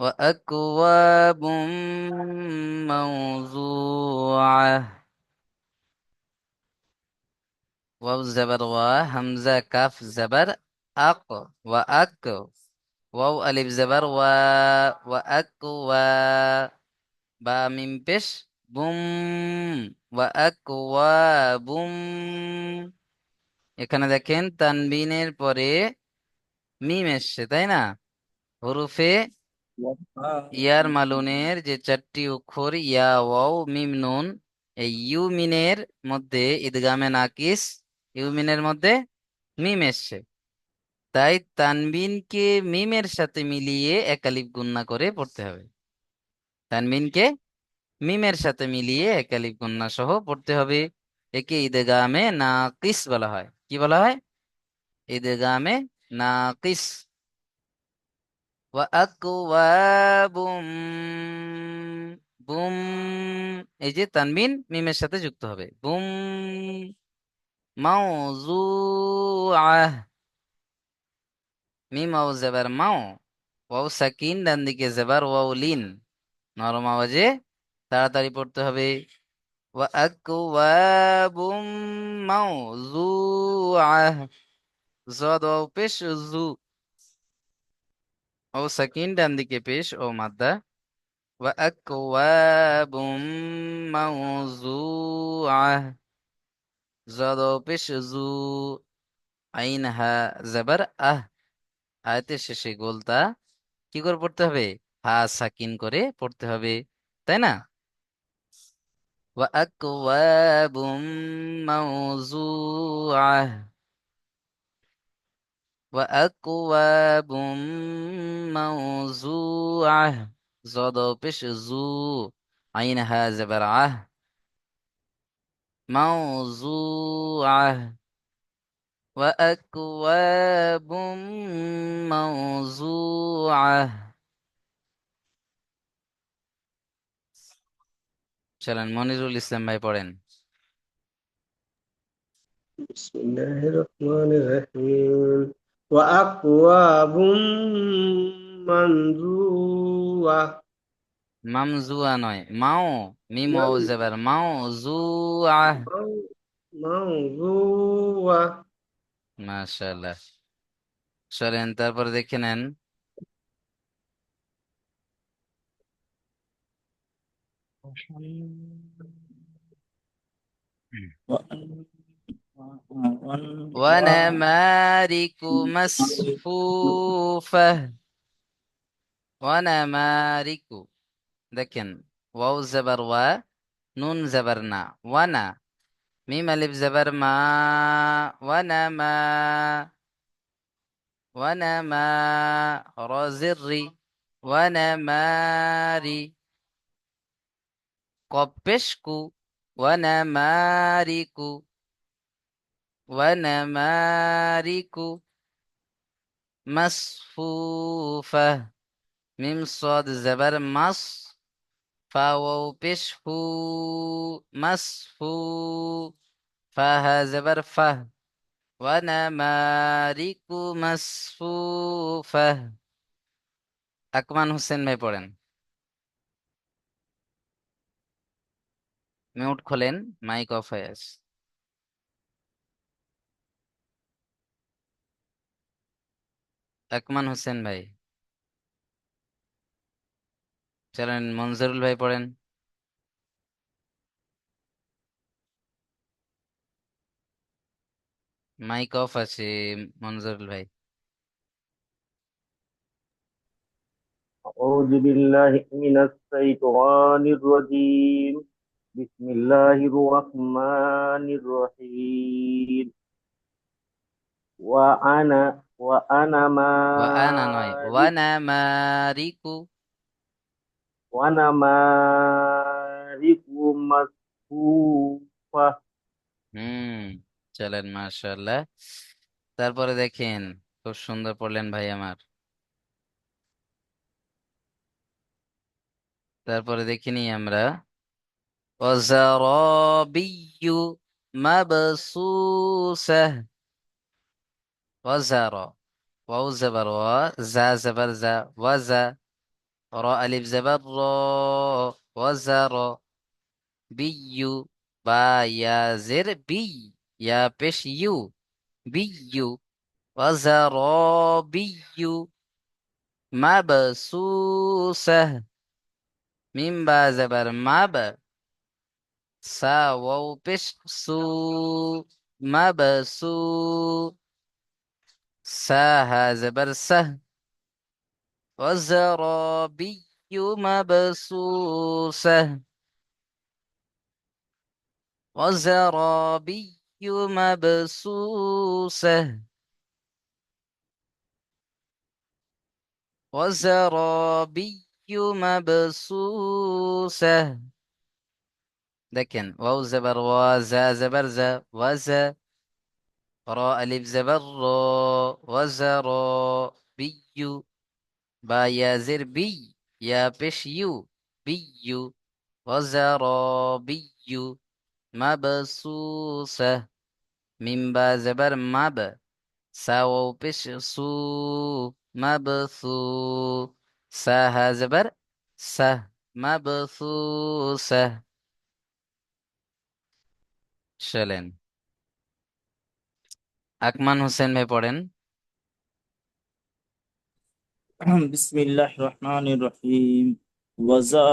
وأكواب موضوعة واو زبر و همزة كاف زبر أق وأك واو ألف زبر و وأكوا বা মিম পেশ বুম ওয়া বুম এখানে দেখেন তানবিনের পরে মিম এসছে তাই না হরুফে ইয়ার মালুনের যে চারটি অক্ষর, ইয়া, ওয়াও, মিম, নুন, এই ইউমিনের মধ্যে ঈদগামে নাকিস ইউমিনের মধ্যে মিম এসছে। তাই তানবিনকে মিমের সাথে মিলিয়ে একালিফ গুন্না করে পড়তে হবে। তানবিনকে মিমের সাথে মিলিয়ে একালিফ গুন্না সহ পড়তে হবে। একে ঈদগামে নাকিস বলা হয়। কি বলা হয়? ঈদগামে নাকিস। ওয়াকুয়াবুম বুম, এই যে তানবিন মিমের সাথে যুক্ত হবে। বুম মাউজু আহ মিম আও জেবার মাও ওয়াও সাকিন, ডান দিকে জেবার ওয়াও লিন, নরম আওয়াজে তাড়াতাড়ি পড়তে হবে। ওয়াকুয়াবুম মাউজু আহ জদ পেশ, জু ও সাকিন, ডান দিকে পেশ, ও মাদ্দা। ওয়া আকওয়াবুম মাউযুআহ জদ পেশ, জু আইন হা জাবার আহ আয়াতের শেষে গোলতা কি করে পড়তে হবে? হা সাকিন করে পড়তে হবে, তাই না? ওয়া আকওয়াবুম মাউযুআহ وأكواب موضوعة زاد بش زو عينها زبرعة موضوعة وأكواب موضوعة চলেন মনিরুল ইসলাম ভাই পড়েন بسم الله الرحمن الرحيم وأكواب منزوعة মামজুয়া নয় মাও মিম ও জবর মাও জুআ موضوعة মাশাআল্লাহ চলেন তারপর দেখে নেন ونمارك مصفوفة ونمارك দেখেন ওয়াও জবর ওয়া নুন জবর না ওয়ানা মিম আলিফ জবর মা ওয়ানা মা ওয়ানা মা রজিরি ওয়ানা মারি কপেশকু ওয়ানা মারিকু ونمارك مصفوفة ميم صاد زبر مص فاو بشفو مصفو فها زبر فه ونمارك مصفوفة আকমান হোসেন ভাই পড়েন মিউট খোলেন মাইক অফ হয়ে আছে আকমান হোসেন ভাই চলেন মনজুরুল ভাই পড়েন মাইক অফ আছে মনজুরুল ভাই أعوذ بالله من الشيطان الرجيم بسم الله الرحمن الرحيم وأنا ওয়া আনা মা ওয়া আনা নয় ওয়া না মারিকু ওয়া না মারিকু মাসফুফা হুম চলেন মাশাআল্লাহ। তারপরে দেখেন খুব সুন্দর পড়লেন ভাই আমার। তারপরে দেখিনি আমরা। ওয়াজারাবিয়ু মাবসুসাহ وزر واو زبر و زا زبر زا وزا راء ألف زبر رو وزر. بي با يا زر. بي يا بش يو. بي بيو وزرابي مبسوسة من با زبر مب سا وو بش سو مبسوسة ساها زبرسه وزرابي مبسوسة. وزرابي مبسوسة. وزرابي مبسوسة. لكن واو زبر وزا زبر زا وزا راء زبر وزر بي با يا زربي يا بشيو بي وزرابي مبسوسة من با زبر مب ساو بشسو مبثو ساها زبر. سه مبثوسة شلن. আকমান হোসেন ভাই পড়েন। বিসমিল্লাহ রহমান রহিম। ওয়াজা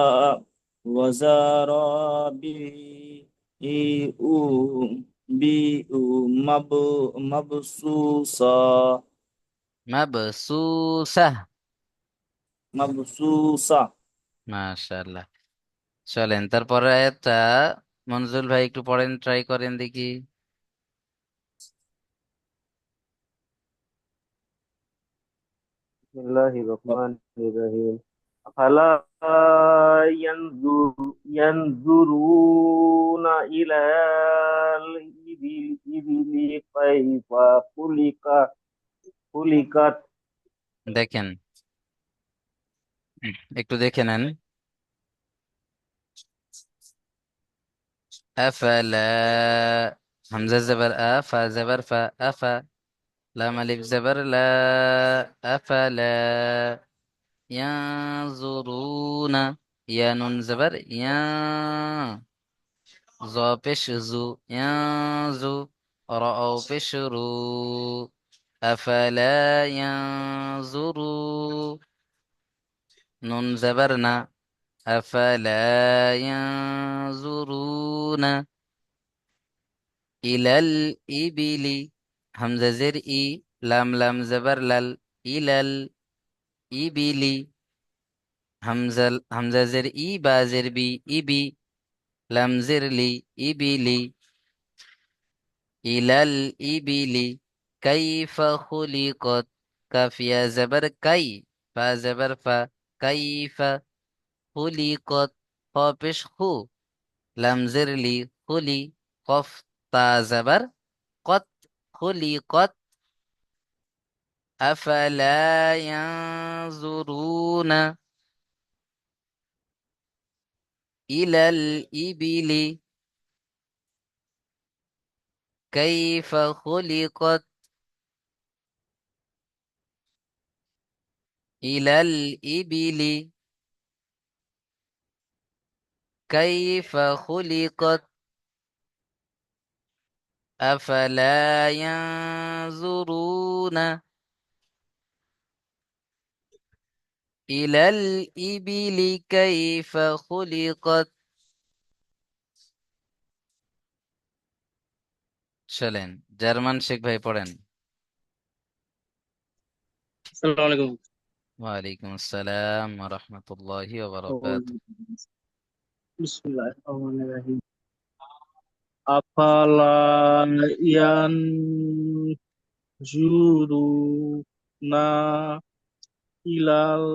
ওয়াজারাবি উ বি উ মাব মাবসুসা। মাবসুসা। মাবসুসা। মাশাআল্লাহ। চলেন তারপরে আয়াতটা মনজুল ভাই একটু পড়েন ট্রাই করেন দেখি। بسم الله الرحمن الرحيم أفلا ينظر ينظرون إلى الإبل إبل كيف خلقت خلقت দেখেন একটু দেখে নেন أفلا همزة زبر أ فا زبر فا أفا لا مالك زبر لا أفلا ينظرون. يا نون زبر يا زو بشزو ينزو رأوا بشرو أفلا ينظروا. نون زبرنا أفلا ينظرون. إلى الإبل হামজাজের ই, লাম লাম, জবর, লাল ইলাল ইবিলি হামজাল হামজাজের ই বাজের বি ইবি লামজের লি ইবিলি ইলাল ইবিলি কাইফা খুলিকত, কাফিয়া জবর, কাই, ফা জবর, ফা, কাইফা খুলিকত, খ, পেশ খু। লামজের লি, খুলি, কফ, তা, জবর। خلقت أفلا ينظرون إلى الإبل كيف خلقت إلى الإبل كيف خلقت أفلا ينظرون إلى الإبل كيف خلقت চলেন জার্মান শেখ ভাই পড়েন আসসালামু আলাইকুম ওয়ালাইকুম আসসালাম ওয়া রাহমাতুল্লাহি ওয়া বারাকাতুহু বিসমিল্লাহির রহমানির রহিম afala yanzuruna ilal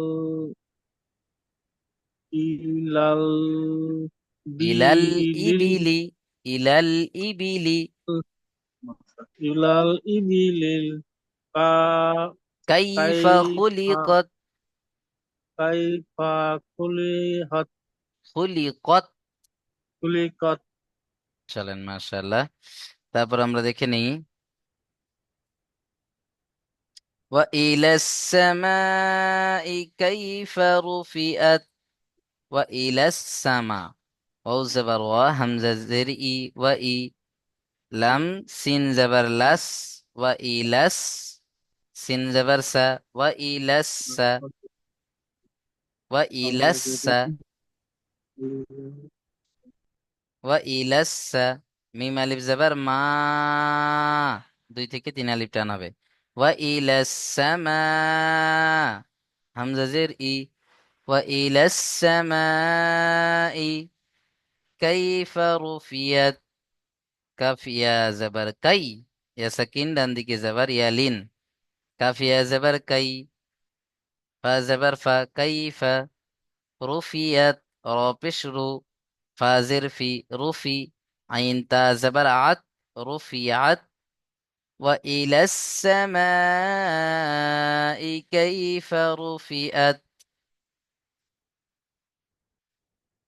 ilal ilal ibili. ilal ibili. Ilal ibili. Ka kaifa khuliqat? kaifa khuliqat? Khuliqat. Khuliqat. চলেন মাশাআল্লাহ তারপর আমরা দেখে নিই وإلى السماء كيف رفعت وإلى السماء واو زبر و همزة زر إي وإي لم سين زبر لس وإلى الس سين زبر س وإلى الس وإلى الس ওয়াইলাসা মিম আলিফ জবর মা দুই থেকে তিন আলিফ টান হবে ওয়াইলাসমা হামজা জের ই ওয়াইলাসসামাই কাইফা রুফিয়াত কাফিয়া জবর কাই ইয়া সাকিন ডান দিকে জবর ইয়া লিন কাফিয়া জবর কাই ফা জবর ফা কাইফা রুফিয়াত র পেশরু রু ফা জির ফি রুফি আইন তা জবর আত রুফিয়াত وإلى السماء كيف رفعت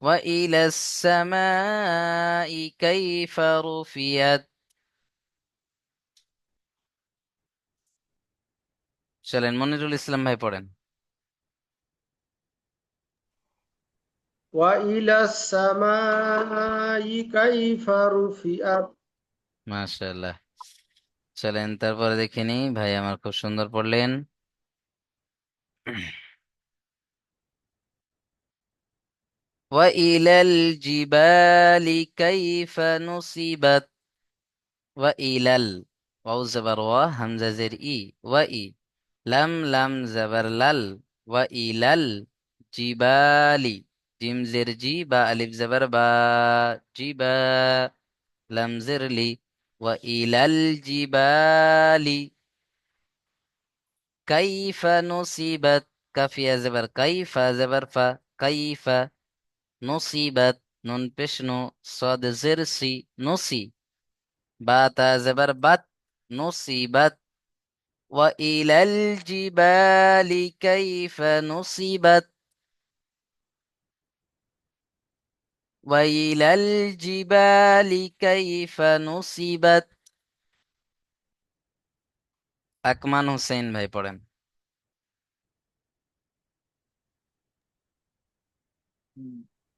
وإلى السماء كيف رفعت চলেন মনিরুল ইসলাম ভাই পড়েন وإلى السماء كيف رفعت মাশাআল্লাহ চলেন তারপরে দেখে নি ভাই আমার খুব সুন্দর পড়লেন وإلى الجبال كيف نصبت وإلى ال واو زبر و همزة زر إي وإي لم لم زبر لل وإلى الجبال جيم زر جي با ألف زبر با جبا لم زر لي وإلى الجبال. كيف نصبت يا زبر كيف زبر فا؟ كيف نصبت نون بشنو صاد زرسي نصي. باتا زبر بات نصبت وإلى الجبال كيف نصبت وإلى الجبال كيف نصبت আকমান হোসেন ভাই পড়েন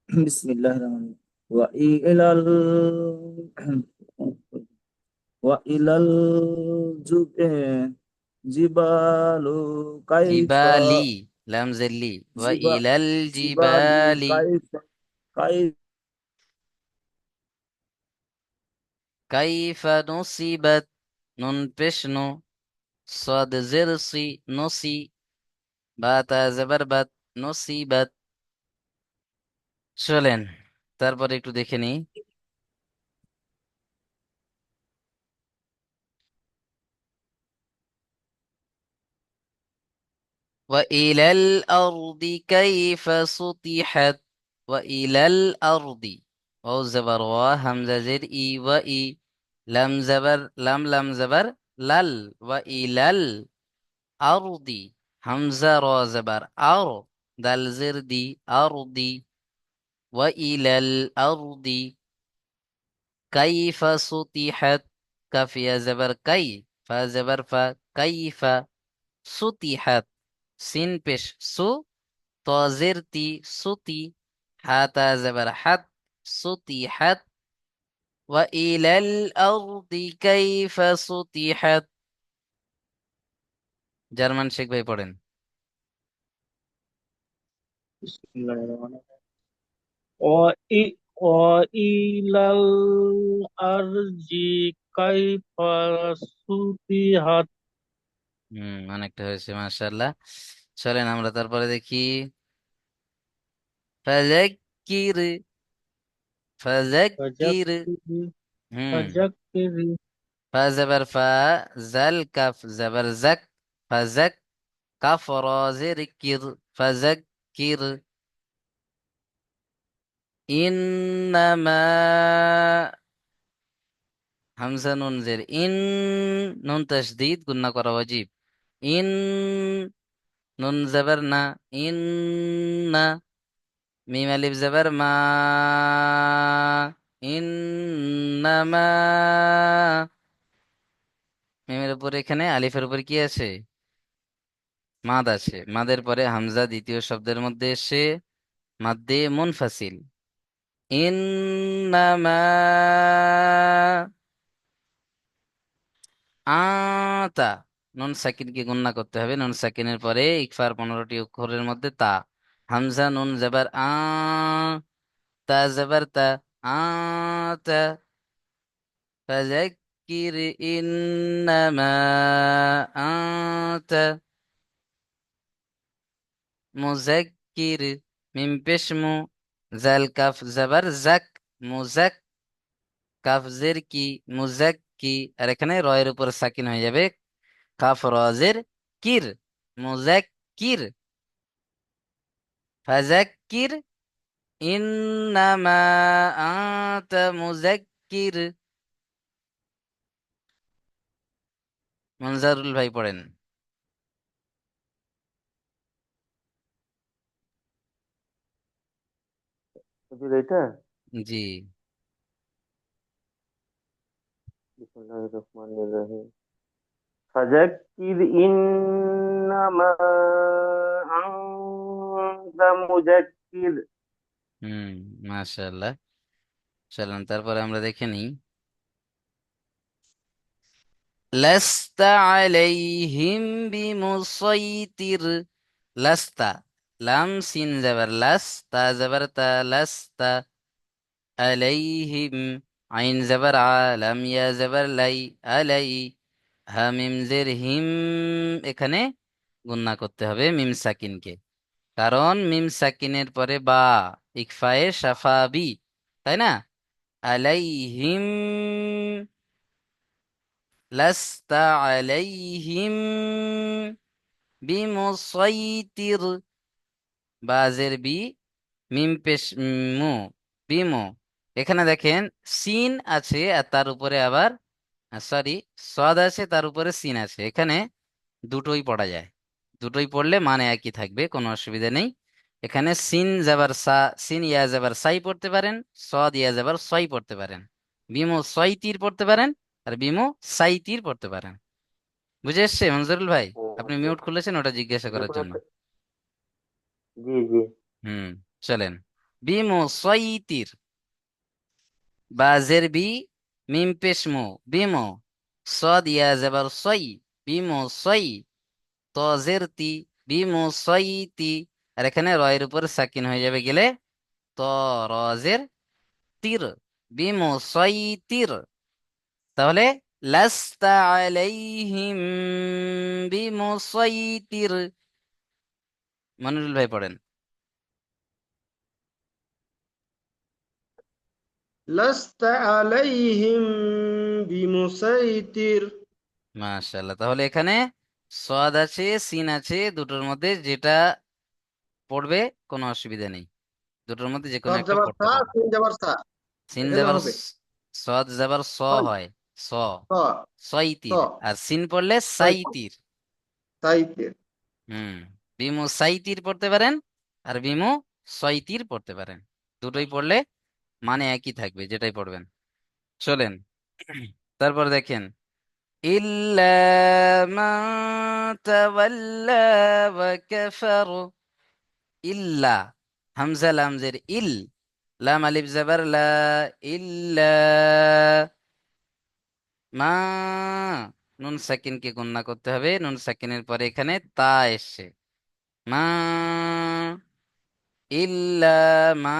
বিসমিল্লাহির রহমানির রহিম ওয়া ইলাল ওয়া ইলাল জুব জিবালু কাইফা জিবালি লাম জেল্লি ওয়া জিবা- ইলাল জিবালু জিবালি কাইফা কাইফা কাইফা নুসিবাত নুন পেশনু صاد زرسي نصي باتا জবরবাত নসিবাত চলেন তারপর একটু দেখে নিই وإلى الأرض كيف سطحت وإلى الأرض واو زبر و همزة زر إي وإي لم زبر لم لم زبر لل وإلى الأرض. همزة را زبر. أر دل زر دي أرضي وإلى الأرض. كيف سطحت؟ كف يا زبر. كي فزبر ف. كيف سطحت؟ سين بش سو. طازرتي سطي حتى زبر. حت. سطحت وإلى الأرض كيف سطحت জার্মান শেখ ভাই পড়েন বিসমিল্লাহির রহমানির রহিম ওয়া ই ওয়া ইলাল আরজি কাইফা সুতিহাত হুম অনেকটা হয়েছে মাশাআল্লাহ চলেন আমরা তারপরে দেখি ফাযাক্কির فذكر فذكر فزبر فا زل كف زبر زك فزك كفر ذكر فذكر. إنما همزة نون زير. إن نون تشديد قلنا قرأ وجيب إن نون زبرنا إن মিম আলিফ জবর মা ইন্নামা মিমের উপরে এখানে আলিফের উপরে কি আছে? মাদ আছে। মাদের পরে হামজা দ্বিতীয় শব্দের মধ্যে এসে মাদ্দে মুনফাসিল। ইন্নামা আতা। নুন সাকিনকে গুণনা করতে হবে। নুন সাকিনের পরে ইকফার পনেরোটি অক্ষরের মধ্যে তা। हमजा नून जबर आ जबर त आत फजक्किर इन्नमा आंत मुजक्किर मिम पेश मु जल कफ जबर जक मुजक কাফ জের কি মুজাক কি আর এখানে রয়ের উপর সাকিন হয়ে যাবে কাফ ফাজাক্কির ইন্নামা আনতা মুজাক্কির মনজারুল ভাই পড়েন। এটা জি। বিসমিল্লাহির রহমানির রহিম। ফাজাক্কির ইন্নামা আনতা মুজাক্কির মাশাআল্লাহ। চলেন, তারপরে আমরা দেখে নিই। লাস্তা আলাইহিম বিমুসাইতির লাস্তা, লাম সিন জাবার লাস তা জাবার তা লাস্তা, আলাইহিম আইন জাবার আ লাম ইয়া জাবার লাই, আলাই হা মিম হিম এখানে গুন্না করতে হবে মিম সাকিনকে। কারণ মিম সাকিনের পরে বা ইকফায়ে সাফাবি তাই না? আলাইহিম লাস্তা আলাইহিম বিমুসাইতির, বাজের বি, মিম পেশ, মু, বিমু। এখানে দেখেন, সিন আছে আর তার উপরে আবার সরি সদ আছে, তার উপরে সিন আছে। এখানে দুটোই পড়া যায়। দুটোই পড়লে মানে একই থাকবে কোনো অসুবিধা নেই। এখানে সিন যাবার সা সিন ইয়া যাবার সাই পড়তে পারেন সদ ইয়া যাবার সই পড়তে পারেন। বিমু সই তীর পড়তে পারেন আর বিমো সাই তীর পড়তে পারেন। বুঝে এসছে মনজুরুল ভাই? আপনি আচ্ছা। মিউট খুলেছেন ওটা জিজ্ঞাসা করার জন্য। জি জি। হুম চলেন। বিমু সই তীর। বাজের বি মিম পেশ মু। বিমু সদ ইয়া যাবার সই বিমো সই তজের তি বিমু সই তি আর এখানে রয়ের উপর সাকিন হয়ে যাবে গেলে ত রজের তীর বিমু সই তীর তাহলে লাস্তা আলাইহিম বিমুসাইতির মনিরুল ভাই পড়েন। লাস্তা আলাইহিম বিমুসাইতির মাশাআল্লাহ তাহলে এখানে সদ আছে সিন আছে দুটোর মধ্যে যেটা পড়বে কোনো অসুবিধা নেই। দুটোর মধ্যে যে কোনো একটা পড়তে সা পারবে সিন যাবার সদ যাবার স হয়। স। স। সইতির আর সিন পড়লে সাইতির সাইতির হুম। বিমু সাইতির পড়তে পারেন আর বিমু সইতির পড়তে পারেন। দুটোই পড়লে মানে একই থাকবে যেটাই পড়বেন। চলেন। তারপর দেখেন। মান তাওয়াল্লা ওয়া কাফার ইল্লা হামজা লামজের ইল লাম আলিফ জাবার লা ইল্লা মা নুন সাকিনকে গণনা করতে হবে। নুন সাকিনের পরে এখানে তা এসছে। মা ইল্লা মা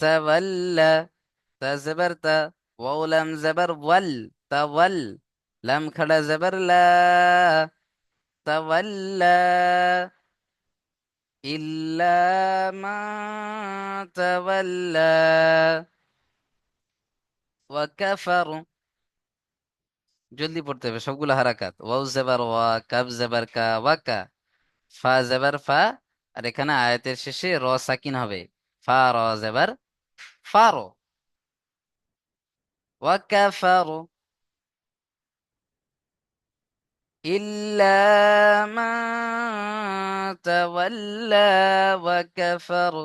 তাওয়াল্লা তা জবর তা ওয়াও লাম জবর ওয়াল তাওয়াল লাম খড়া জবর লা তাওয়াল্লা ইল্লা মা তাওয়াল্লা ওয়া কাফার জলদি পড়তে হবে সবগুলো হারাকাত ওয়াও জবর ওয়া কাফ জবর কা ওয়াকা ফা জবর ফা আর এখানে আয়াতের শেষে র সাকিন হবে ফা র জেবার ফারো ওয়াকাফারু إلا من تولى وكفر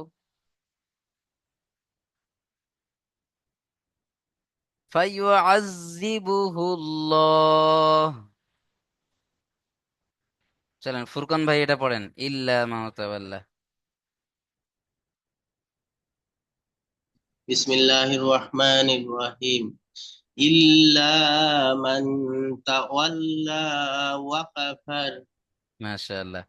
فيعذبه الله চলেন ফুরকান ভাই এটা পড়েন ইল্লা মা তাওয়াল্লা بسم الله الرحمن الرحيم إلا من تولى وكفر মাশাআল্লাহ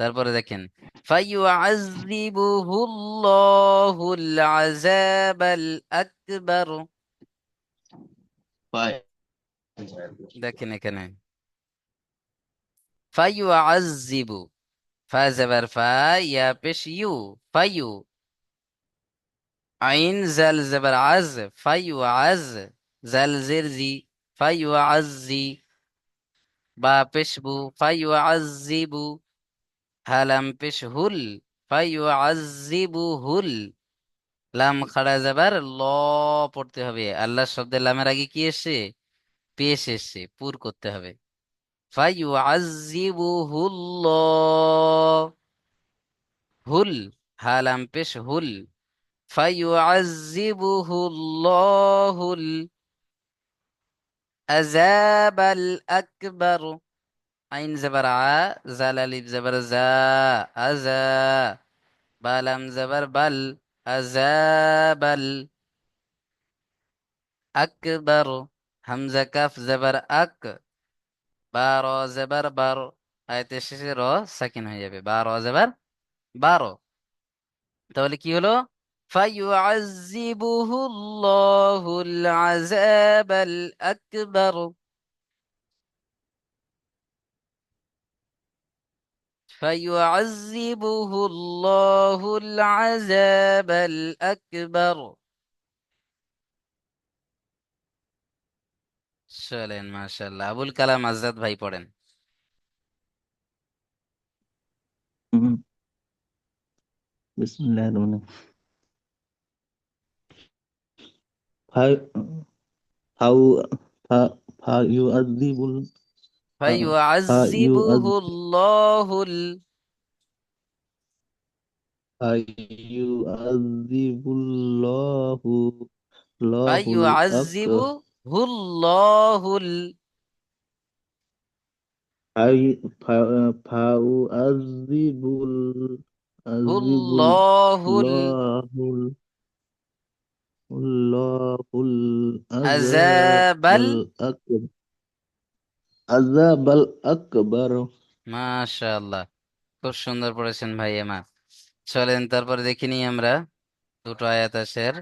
তারপরে দেখেন ফায়ুআযযিবুহু আল্লাহুল আযাবাল আকবার ف- দেখেন এখানে ফায়ুআযযিবু ফা জবর ফা ইয়া পেশ ইউ ফায়ু আইন জাল জবর আজ ফায়ুআজ জাল জের জি ফায়ুআযজি বা পেশবু ফায়ুআযযিবু হালাম পেশ হুল লাম খাড়া যাবার ল পড়তে হবে। আল্লাহ শব্দের লামের আগে কি এসে পেশ এসে পুর করতে হবে। ফায়ুআযযিবুহুল্লাহ হুল, হালাম পেশ হুল। ফায়ুআযযিবুহুল্লাহুল আযাবাল আকবার আইন জবর আ জাল আলিফ জবর জা আজা বালাম জবর বাল আযাবাল আকবার হামজা কাফ জবর আক বা র জবর বার আয়াতে শেষে র সাকিন হয়ে যাবে বা র জবর বারো তাহলে কি হলো فيعذبه الله العذاب الأكبر فيعذبه الله العذاب الأكبر চলেন মাশাআল্লাহ আবুল কালাম আজাদ ভাই পড়েন হুম। বিসমিল্লাহির রহমানির فيعذب فيعذبه الله ال... فيعذب الله فيعذبه الله ال... فيعذب الله الله আযাবাল. আকবার আযাবাল আকবার মাশাআল্লাহ খুব সুন্দর পড়েছেন ভাই আমার চলেন তারপরে দেখিনি আমরা দুটো আয়াত আশের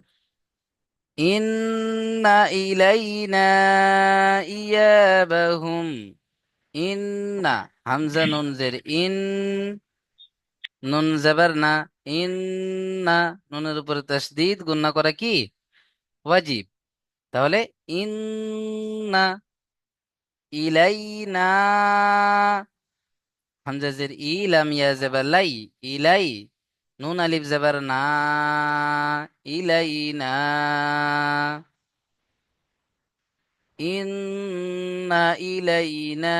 ইন্না ইলাইনা ইয়াবাহুম। ইন্না হামজা নুন জের। ইন নুন জবর না। ইন্না নুনের উপরে তাসদিদ গুন্না করা কি? ওয়াজিব। তাহলে ইন্না ইলাইনা হামজা জের ই লাম ইয়া জবর লাই ইলাই নুন আলিফ জবর না ইলাইনা ইন্না ইলাইনা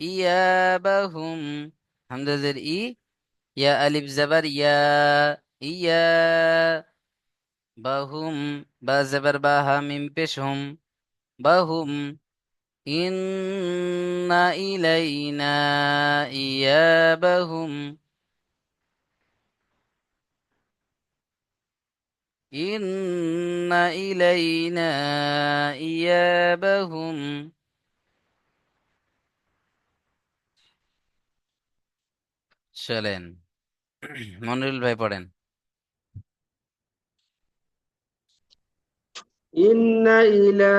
ইয়াবাহুম হামজা জের ই ইয়া আলিফ জবর ইয়া ইয়া বাহুম বা জবর বা হা মিম পেশ হুম বাহুম ইন্না ইলাইনা ইয়াবাহুম ইন্না ইলাইনা ইয়াবাহুম চলেন মনিরুল ভাই পড়েন إن إلى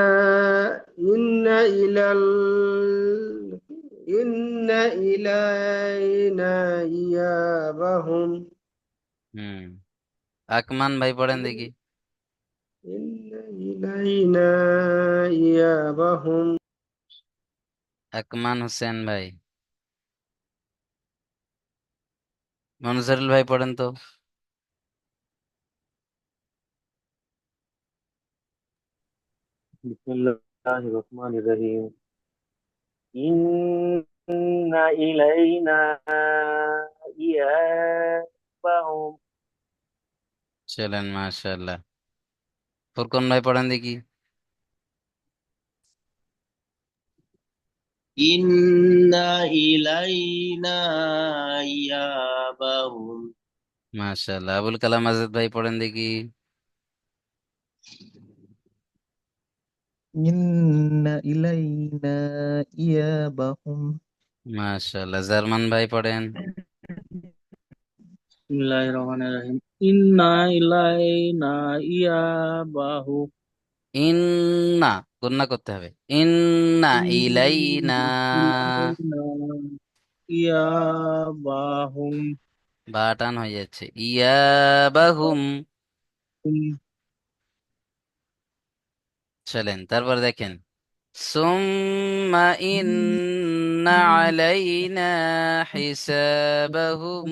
إن إلى ال... إن إلينا إيابهم হুম আকমান ভাই পড়েন দেখি إن إلينا إيابهم আকমান হোসেন ভাই মনজারুল ভাই পড়েন তো বিসমিল্লাহির রহমানির রহিম ইন্না ইলাইনা ইয়াবাহুম চলেন মাশাআল্লাহ। ফুরকন ভাই পড়েন দেখি। ইন্না ইলাইনা ইয়াবাহুম মাশাআল্লাহ। আবুল কালাম আজাদ ভাই পড়েন দেখি। ইন্না ইলাইনা ইয়াবাহুম মাশাআল্লাহ জার্মান ভাই পড়েন। বিসমিল্লাহির রহমানির রহিম। ইন্না ইলাইনা ইয়াবাহু। ইন্না গুন্না করতে হবে। ইন্না ইলাইনা ইয়াবাহুম। বা টান হয়ে যাচ্ছে। ইয়াবাহুম। চলেন, তারপর দেখেন। সুম্মা ইন্না আলাইনা হিসাবাহুম।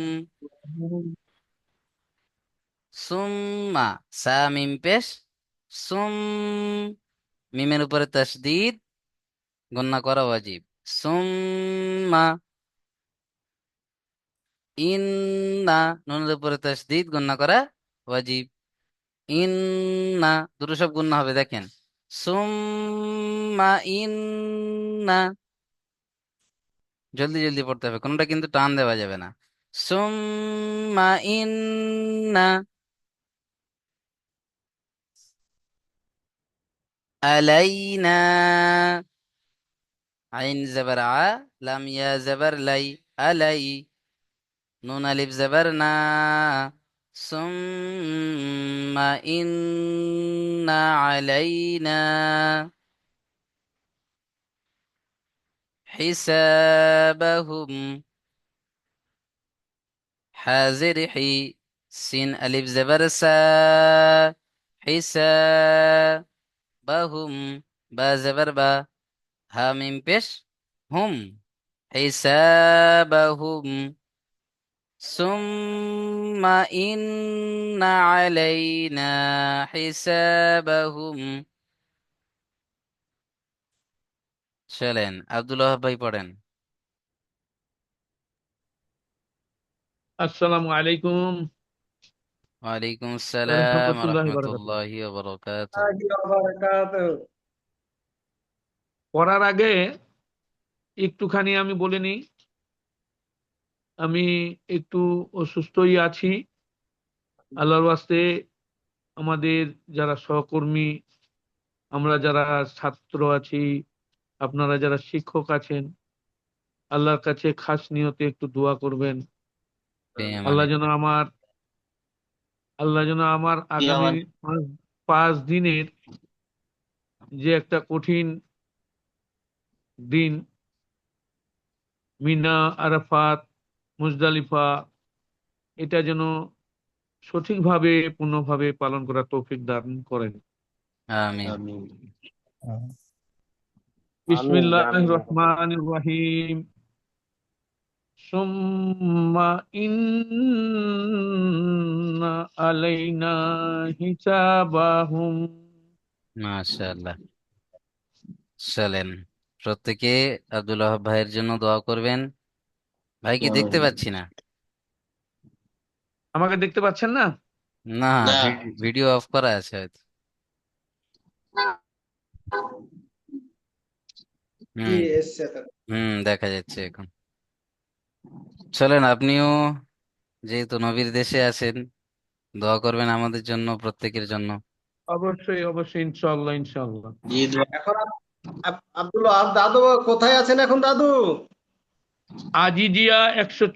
সুম্মা সা মিম পেশ। সুম মিমের উপরে তাসদিদ, গণ্য করা ওয়াজিব। সুম্মা ইন্না নুনের উপরে তাসদিদ, গণ্য করা ওয়াজিব। ইন্না দুটো সব গুণ হবে, দেখেন। সুম্মা ইন্না জলদি জলদি পড়তে হবে কোনটা কিন্তু টান দেওয়া যাবে না সুম্মা ইন্না আলাইনা আইন জবর আ লাম ইয়া জবর লাই আলাই নুন আলিফ জবর না ثم إن علينا حسابهم حاضر حي سين ألف زبر سا حسابهم با زبر با هم حسابهم সুম্মা ইন্না আলাইনা হিসাবাহুম চলেন আব্দুল ওয়াহাব ভাই পড়েন। আসসালামু আলাইকুম। ওয়ালাইকুম আসসালাম বারাকাতুহু। রহমতুল্লাহি ওয়া বারাকাতুহু। পড়ার আগে একটুখানি আমি বলে নিই। আমি একটু অসুস্থই আছি। আল্লাহর ওয়াস্তে আমাদের যারা সহকর্মী আমরা যারা ছাত্র আছি আপনারা যারা শিক্ষক আছেন আল্লাহর কাছে খাস নিয়তে একটু দোয়া করবেন। আল্লাহ যেন আমার আল্লাহ যেন আমার আগামী পাঁচ- পাঁচ দিনের যে একটা কঠিন দিন মিনা আরাফাত মুজদালিফা এটা যেন সঠিকভাবে পূর্ণভাবে পালন করার তৌফিক দান করেন। আমিন। বিসমিল্লাহির রহমানির রহিম। সুম্মা ইন্না আলাইনা হিসাবাহুম। মাশাআল্লাহ। চলেন প্রত্যেকে আব্দুল ভাইয়ের জন্য দোয়া করবেন। ভাইকে দেখতে পাচ্ছি না। আমাকে দেখতে পাচ্ছেন না? না না। ভিডিও অফ করা আছে হয়তো। হুম। হুম দেখা যাচ্ছে এখন। চলেন আপনিও যেহেতু নবীর দেশে আছেন দোয়া করবেন আমাদের জন্য প্রত্যেকের জন্য। অবশ্যই অবশ্যই ইনশাল্লাহ ইনশাল্লাহ এখন আপ- আপ- আব্দুল ওয়াহাব দাদু কোথায় আছেন এখন দাদু? আজিজিয়া একশো